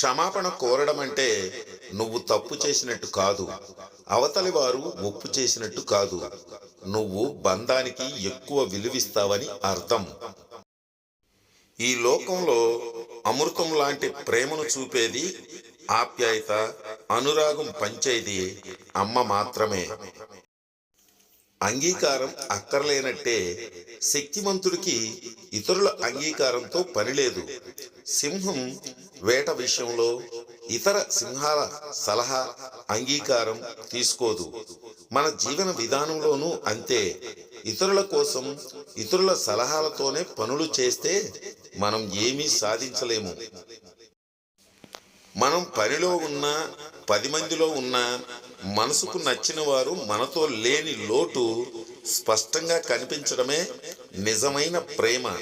క్షమాపణ కోరడం అంటే నువ్వు తప్పు చేసినట్టు కాదు. అవతలి వారు ఒప్పు చేసినట్టు కాదు. నువ్వు బంధానికి ఎక్కువ విలువిస్తావని అర్థం. ఈ లోకంలో అమృతం లాంటి ప్రేమను చూపేది ఆప్యాయత అనురాగం పంచేది అమ్మ మాత్రమే. అంగీకారం అక్కర్లేనట్టే శక్తిమంతుడికి ఇతరుల అంగీకారంతో పని లేదు సింహం వేట విషయంలో ఇతర సింహాల సలహా అంగీకారం తీసుకోదు. మన జీవన విధానంలోనూ అంతే. ఇతరుల కోసం ఇతరుల సలహాలతోనే పనులు చేస్తే మనం ఏమీ సాధించలేము. మనం పనిలో ఉన్నా పది మందిలో ఉన్నా మనసుకు నచ్చిన వారు మనతో లేని లోటు స్పష్టంగా కనిపించడమే నిజమైన ప్రేమ.